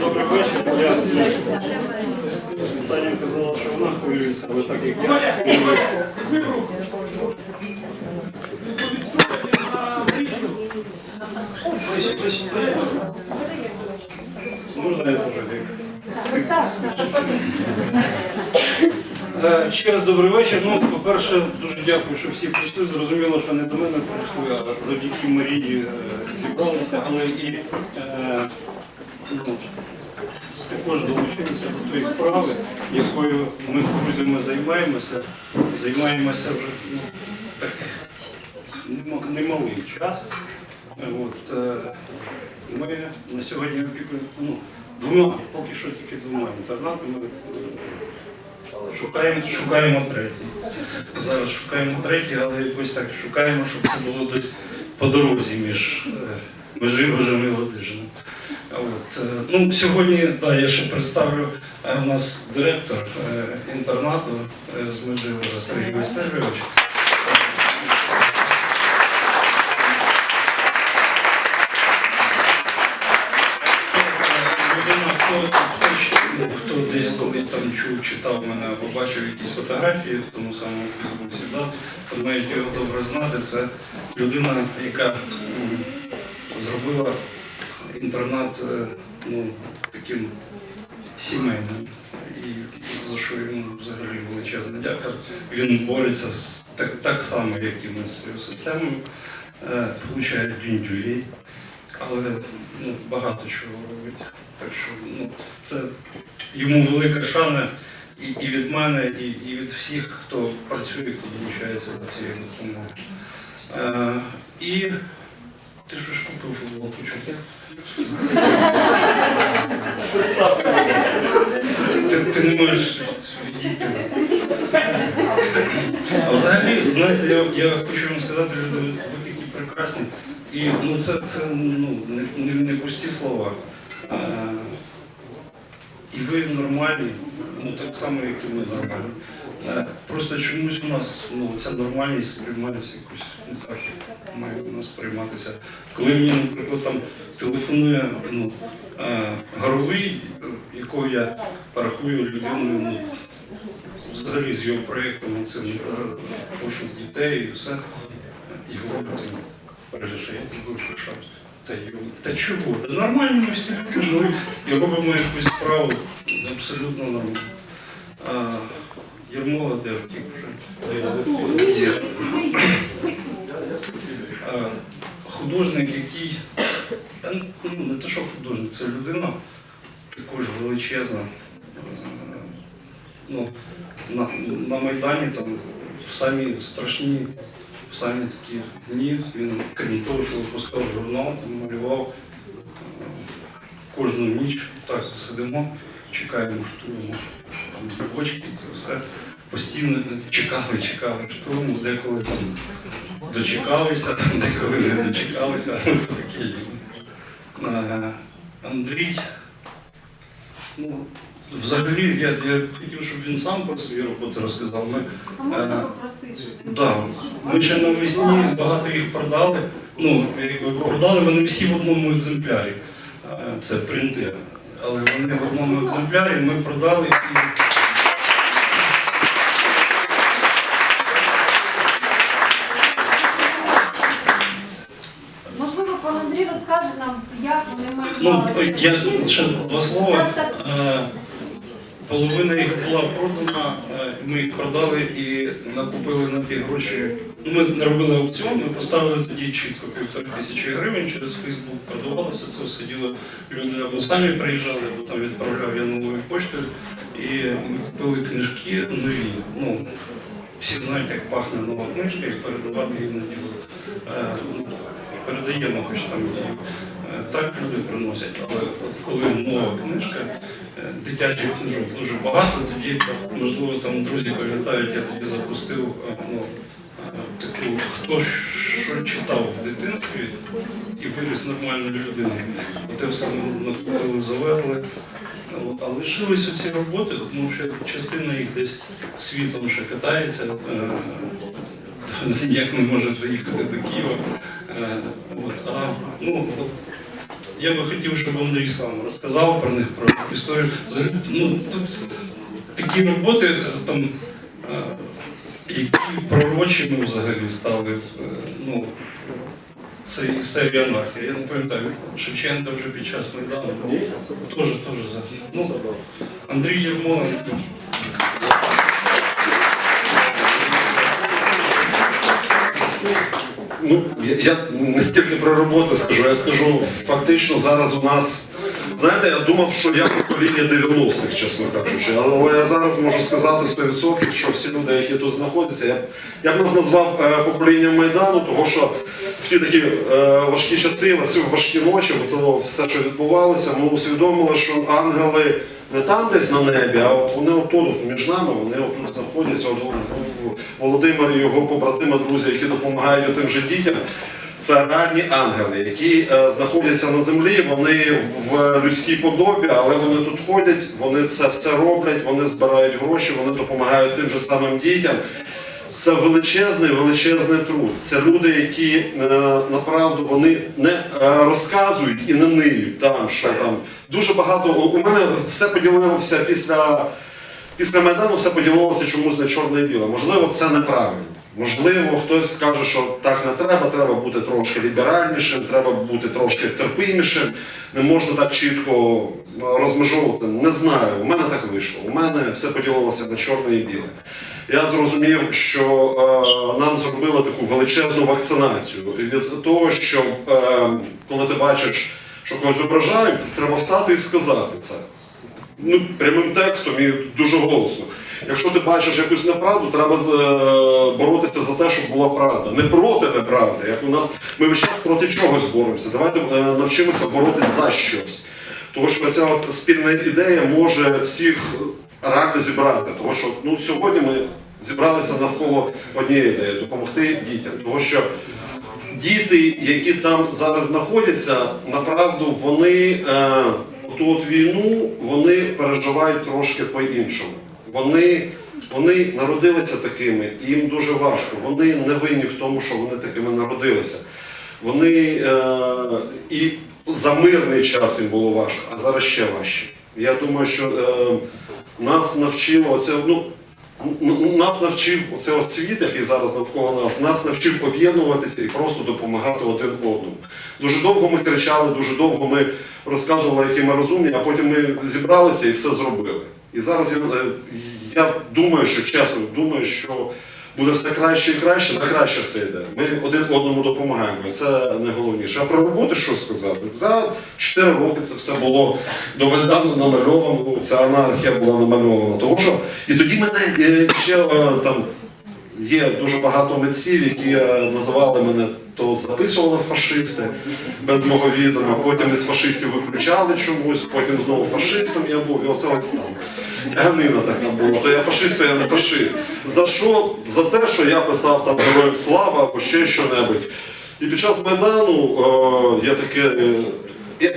Добрий вечір. Я Таня казала, що вона хвилюється, але так як я. Можна я теж Е, Ще раз добрий вечір. Ну, по-перше, дуже дякую, що всі прийшли. Зрозуміло, що не до мене прийшли, а завдяки Марії е, зібралися, але і е, також долучилися до тої справи, якою ми з друзями займаємося. Займаємося вже ну, так немалий час. Е, От, е, ми на сьогодні опікуємо ну, двома, поки що тільки двома інтернатами. Шукаємо, шукаємо третій. Зараз шукаємо третій, але якось так шукаємо, щоб це було десь по дорозі між е, Межибожем і От, е, ну, сьогодні да, я ще представлю е, у нас директор е, інтернату з Межибожа Сергій Васильович. Хто, ну, хто десь колись там чув, читав мене або бачив якісь фотографії в тому самому Фейсбуці, да, то мають його добре знати. Це людина, яка зробила інтернат е, ну, таким сімейним. І за що йому взагалі величезна дяка. Він бореться з, так, так само, як і ми з цією системою, е, получає дюндюлей, але ну, багато чого робить. Так що ну, це йому велика шана і, і від мене, і, і від всіх, хто працює, хто долучається до цієї допомоги. Е, і ти що ж купив футболку? Ти, ти не можеш відійти. А взагалі, знаєте, я, я хочу вам сказати, що ви такі прекрасні. І ну, це, це ну, не, не, не пусті слова. І ви нормальні, ну так само, як і ми нормальні. Е, Просто чомусь у нас ну, ця нормальність сприймається якось не так, як має у нас сприйматися. Коли мені, наприклад, там телефонує ну, е, горовий, якого я рахую людиною, ну, взагалі з його проєктом, цим е, пошук дітей і все, і говорить, перше, що я тебе пишаюсь. Та, та чого? Та нормально ми всі люди живуть і робимо якусь справу абсолютно нормально. А, Єрмола де втік вже? Є. А, Художник, який, та, ну, не те, що художник, це людина також величезна. Ну, на, на Майдані там в самі страшні, в самі такі дні. Він, крім того, що випускав журнал, малював е, кожну ніч, так сидимо, чекаємо штурму, там бочки, це все. Постійно чекали, чекали штурму, деколи там дочекалися, деколи не дочекалися, ну таке. Е, Андрій, ну, взагалі, я, я хотів, щоб він сам про свої роботи розказав. Ми, А можна е, попросити? Да. Ми ще навесні багато їх продали. Ну, продали вони всі в одному екземплярі. Е, Це принти. Але вони в одному екземплярі ми продали і. Можливо, пан Андрій розкаже нам, як вони Ну, я ще два слова. Половина їх була продана, е, ми їх продали і накупили на ті гроші. Ну, Ми не робили аукціон, ми поставили тоді чітко півтори тисячі гривень через Фейсбук, продавалося це все діло. Люди або самі приїжджали, або там відправляв я новою поштою. І ми купили книжки нові. Ну, всі знають, як пахне нова книжка, і передавати її на діло. Е, ну, Передаємо, хоч там так люди приносять, але от коли нова книжка, е, дитячих книжок дуже багато, тоді, можливо, там друзі пам'ятають, я тоді запустив е, ну, е, таку, хто що читав в дитинстві і виріс нормальною людиною. Те все накупили, завезли. А лишились оці роботи, тому що частина їх десь світом ще катається, ніяк не може доїхати до Києва. От, а, ну, от, я би хотів, щоб Андрій сам розказав про них, про історію. Ну, тут такі роботи там, е, які пророчими взагалі стали. е, Ну, це із серії анархія. Я не пам'ятаю, Шевченка вже під час Майдану. Теж, теж. Ну, Андрій Єрмоленко. Ну, я, не стільки про роботу скажу, я скажу, фактично зараз у нас. Знаєте, я думав, що я покоління 90-х, чесно кажучи, але я зараз можу сказати 100%, що всі люди, які тут знаходяться, я, я б нас назвав е, поколінням Майдану, тому що в ті такі е, важкі часи, в важкі ночі, бо то все, що відбувалося, ми усвідомили, що ангели не там десь на небі, а от вони отут, от між нами, вони отут знаходяться. От, Володимир і його побратими, друзі, які допомагають тим же дітям. Це реальні ангели, які е, знаходяться на землі, вони в людській подобі, але вони тут ходять, вони це все роблять, вони збирають гроші, вони допомагають тим же самим дітям. Це величезний, величезний труд. Це люди, які е, направду вони не е, розказують і не ниють там, що там дуже багато. У мене все поділилося після, після Майдану, все поділилося чомусь на чорне і біле. Можливо, це неправильно. Можливо, хтось скаже, що так не треба, треба бути трошки ліберальнішим, треба бути трошки терпимішим, не можна так чітко е, розмежовувати. Не знаю, у мене так вийшло. У мене все поділилося на чорне і біле. Я зрозумів, що е, нам зробили таку величезну вакцинацію від того, що е, коли ти бачиш, що когось ображають, треба встати і сказати це. Ну, прямим текстом і дуже голосно. Якщо ти бачиш якусь неправду, треба е, боротися за те, щоб була правда. Не проти неправди. Як у нас ми весь час проти чогось боремося. Давайте е, навчимося боротися за щось. Тому що ця от спільна ідея може всіх реально зібрати. Тому що ну, сьогодні ми зібралися навколо однієї ідеї допомогти дітям. Тому що діти, які там зараз знаходяться, направду вони е, ту от війну вони переживають трошки по-іншому. Вони, вони народилися такими, і їм дуже важко. Вони не винні в тому, що вони такими народилися. Вони е, і за мирний час їм було важко, а зараз ще важче. Я думаю, що е, нас навчило оце, ну, нас навчив оце ось світ, який зараз навколо нас, нас навчив об'єднуватися і просто допомагати один одному. Дуже довго ми кричали, дуже довго ми розказували, які ми розумні, а потім ми зібралися і все зробили. І зараз я, е, я думаю, що чесно думаю, що буде все краще і краще, на краще все йде. Ми один одному допомагаємо. Це найголовніше. А про роботу що сказати? За 4 роки це все було до намальовано, ця анархія була намальована. Тому що і тоді мене е, ще е, там є дуже багато митців, які е, називали мене, то записували фашисти без мого відома, потім із фашистів виключали чомусь, потім знову фашистом я був. І оце ось там тяганина така була. То я фашист, то я не фашист. За що? За те, що я писав там героям слава або ще що-небудь. І під час Майдану е, я таке. е, я-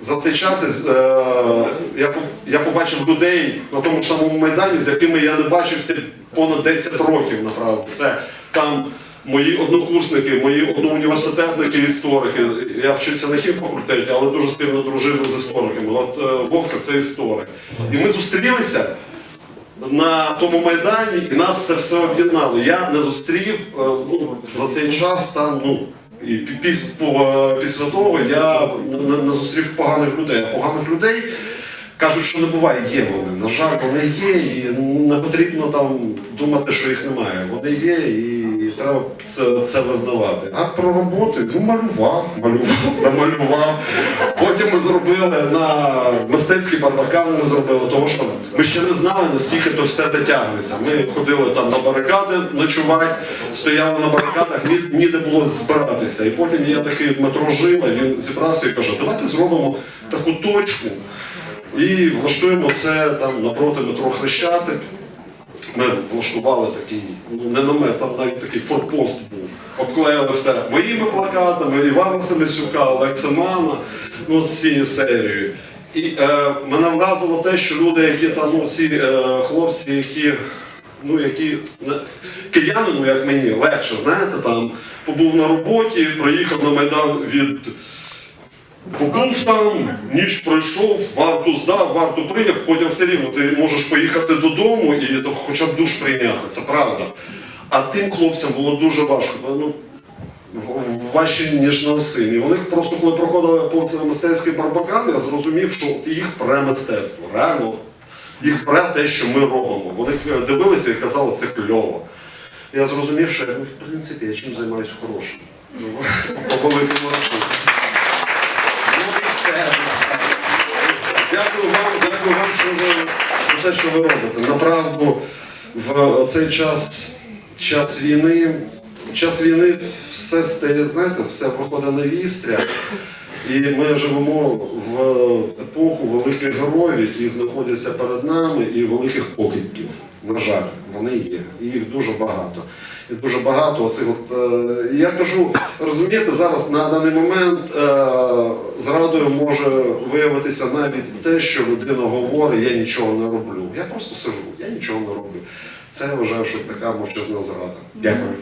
за цей час е, я, я побачив людей на тому ж самому Майдані, з якими я не бачився понад 10 років, направду. Це там мої однокурсники, мої одноуніверситетники, історики. Я вчився на хімфакультеті, але дуже сильно дружив з істориками. От е, Вовка це історик. І ми зустрілися на тому майдані, і нас це все об'єднало. Я не зустрів е, ну, за цей час там, ну. І піс, по- після того я не зустрів поганих людей. А поганих людей кажуть, що не буває, є вони. На жаль, вони є, і не потрібно там думати, що їх немає. Вони є, і треба це, це визнавати. А про роботи ну малював, малював, намалював. Потім ми зробили на мистецькі барбакани ми зробили, тому що ми ще не знали, наскільки то все це тягнеться. Ми ходили там на барикади ночувати, стояли на барикадах, ні, ніде було збиратися. І потім є такий Дмитро Жила, він зібрався і каже, давайте зробимо таку точку і влаштуємо це там напроти метро Хрещатик. Ми влаштували такий, ну не намет, там навіть такий форпост був. Обклеїли все моїми плакатами, Івана Семисюка, Олексимана, ну з цією серією. І е, мене вразило те, що люди, які там, ну ці е, хлопці, які, ну які киянину, як мені, легше, знаєте, там побув на роботі, приїхав на Майдан від Побув там, ніч пройшов, варту здав, варту прийняв, потім все рівно ти можеш поїхати додому і хоча б душ прийняти, це правда. А тим хлопцям було дуже важко. Ну, важче, ніж нам всім. І вони просто, коли проходили повз мистецький барбакан, я зрозумів, що їх пре мистецтво. Реально, їх пре те, що ми робимо. Вони дивилися і казали, це кльово. Я зрозумів, що ну, в принципі, я чим займаюся хорошим. Ну, по великому рахунку. Ну і все. Дякую вам, дякую вам, що ви за те, що ви робите. Направду, в цей час, час війни, час війни все стає, знаєте, все проходить на вістря. І ми живемо в епоху великих героїв, які знаходяться перед нами, і великих покидьків. На жаль, вони є. І їх дуже багато. І дуже багато оцих от. Е, я кажу, розумієте, зараз на даний момент е, зрадою може виявитися навіть те, що людина говорить, я нічого не роблю. Я просто сижу, я нічого не роблю. Це я вважаю, що така мовчазна зрада. Дякую.